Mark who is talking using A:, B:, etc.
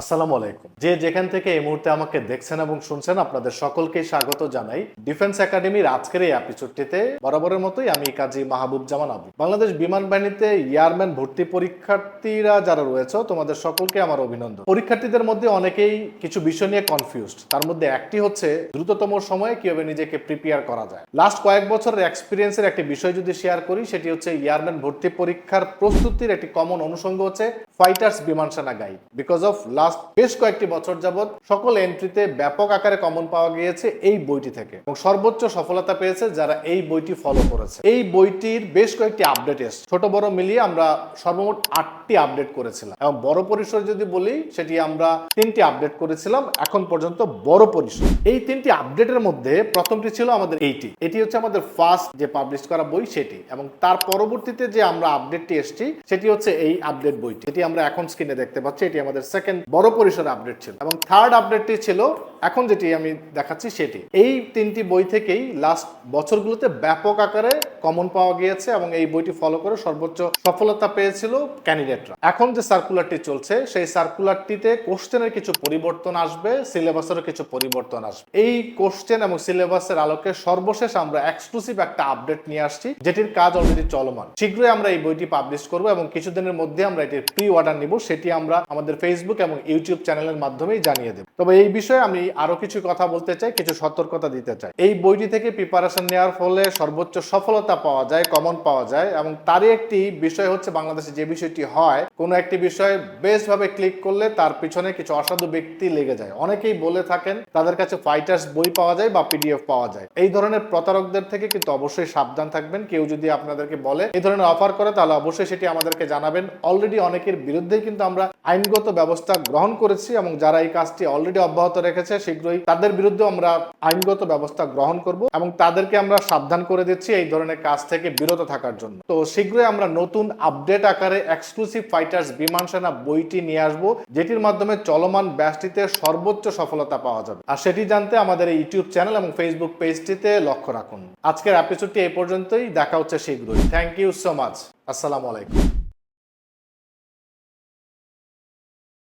A: আসসালামু আলাইকুম। যে যেখান থেকে এই মুহূর্তে আমাকে দেখছেন এবং শুনছেন, আপনাদের সকলকে স্বাগত জানাই। ডিফেন্স একাডেমির আজকের এই এপিসোডটিতে বরাবরের মতোই আমি কাজী মাহবুব জামান আবু। বাংলাদেশ বিমান বাহিনীতে ইয়ারম্যান ভর্তি পরীক্ষার্থীরা যারা রয়েছে, তোমাদের সকলকে আমার অভিনন্দন। পরীক্ষার্থীদের মধ্যে অনেকেই কিছু বিষয় নিয়ে কনফিউজড তার মধ্যে একটি হচ্ছে, দ্রুততম সময়ে কীভাবে নিজেকে প্রিপেয়ার করা যায়। লাস্ট কয়েক বছরের এক্সপিরিয়েন্সের একটি বিষয় যদি শেয়ার করি, সেটি হচ্ছে ইয়ারম্যান ভর্তি পরীক্ষার প্রস্তুতির একটি কমন অনুষঙ্গ হচ্ছে ফাইটার্স বিমান সেনা গাইড বিকজ অফ লাস্ট বেশ কয়েকটি বছর যাবৎ সকল এন্ট্রিতে ব্যাপক আকারে কমন পাওয়া গিয়েছে এই বইটি থেকে এবং সর্বোচ্চ সফলতা পেয়েছে যারা এই বইটি ফলো করেছে। এই বইটির বেশ কয়েকটি আপডেট এসছে। ছোট বড় মিলিয়ে আমরা সর্বমোট আটটি আপডেট করেছিলাম এবং বড় পরিসর যদি বলি, সেটি আমরা তিনটি আপডেট করেছিলাম। এখন পর্যন্ত বড় পরিসর। এই তিনটি আপডেটের মধ্যে প্রথমটি ছিল আমাদের এইটি। এটি হচ্ছে আমাদের ফার্স্ট যে পাবলিশ করা বই, সেটি এবং তার পরবর্তীতে যে আমরা আপডেটটি এসেছি, সেটি হচ্ছে এই আপডেট বইটি। এটি আমরা এখন স্ক্রিনে দেখতে পাচ্ছি। এটি আমাদের সেকেন্ড বড় পরিসর আপডেট ছিল এবং থার্ড আপডেটটি ছিল, এখন যেটি আমি দেখাচ্ছি সেটি। এই তিনটি বই থেকেই লাস্ট বছরগুলোতে ব্যাপক আকারে কমন পাওয়া গিয়েছে এবং এই বইটি ফলো করে সর্বোচ্চ সফলতা পেয়েছিল ক্যান্ডিডেটরা এখন যে সার্কুলারটি চলছে, সেই সার্কুলারটিতে কোশ্চেনের কিছু পরিবর্তন আসবে সিলেবাসেরও কিছু পরিবর্তন আসবে। এই কোশ্চেন এবং সিলেবাসের আলোকে সর্বশেষ আমরা এক্সক্লুসিভ একটা আপডেট নিয়ে আসছি, যেটির কাজ অলরেডি চলমান। শীঘ্রই আমরা এই বইটি পাবলিশ করব এবং কিছুদিনের মধ্যে আমরা এটির প্রি অর্ডার নিব, সেটি আমরা আমাদের ফেসবুক এবং ইউটিউব চ্যানেলের মাধ্যমেই জানিয়ে দেব। তবে এই বিষয়ে আমি আরও কিছু কথা বলতে চাই, কিছু সতর্কতা দিতে চাই। এই বইটি থেকে প্রিপারেশন নেওয়ার ফলে সর্বোচ্চ সফলতা পাওয়া যায় কমন পাওয়া যায় এবং তারই একটি বিষয় হচ্ছে বাংলাদেশে যে বিষয়টি হয়, কোনো একটি বিষয় বেশ ভাবে ক্লিক করলে তার পিছনে কিছু অসাধু ব্যক্তি লেগে যায়। অনেকেই বলে থাকেন, তাদের কাছে ফাইটার্স বই পাওয়া যায় বা পিডিএফ পাওয়া যায়। এই ধরনের প্রতারকদের থেকে কিন্তু অবশ্যই সাবধান থাকবেন। কেউ যদি আপনাদেরকে বলে, এই ধরনের অফার করে, তাহলে অবশ্যই সেটি আমাদেরকে জানাবেন। অলরেডি অনেকের বিরুদ্ধেই কিন্তু আমরা আইনগত ব্যবস্থা গ্রহণ করেছি এবং যারা এই কাজটি অলরেডি অব্যাহত রেখেছে, শীঘ্রই তাদের বিরুদ্ধে আমরা আইনগত ব্যবস্থা গ্রহণ করব এবং তাদেরকে আমরা সাবধান করে দিচ্ছি এই ধরনের কাজ থেকে বিরত থাকার জন্য। তো শীঘ্রই আমরা নতুন আপডেট আকারে এক্সক্লুসিভ ফাইটার্স বিমান সেনা বইটি নিয়ে আসব, যেটির মাধ্যমে চলমান ব্যাসটিতে সর্বোচ্চ সফলতা পাওয়া যাবে। আর সেটি জানতে আমাদের এই ইউটিউব চ্যানেল এবং ফেসবুক পেজটিতে লক্ষ্য রাখুন। আজকের এপিসোডটি এই পর্যন্তই, দেখা হচ্ছে শীঘ্রই। থ্যাংক ইউ সো মাচ আসসালামু আলাইকুম।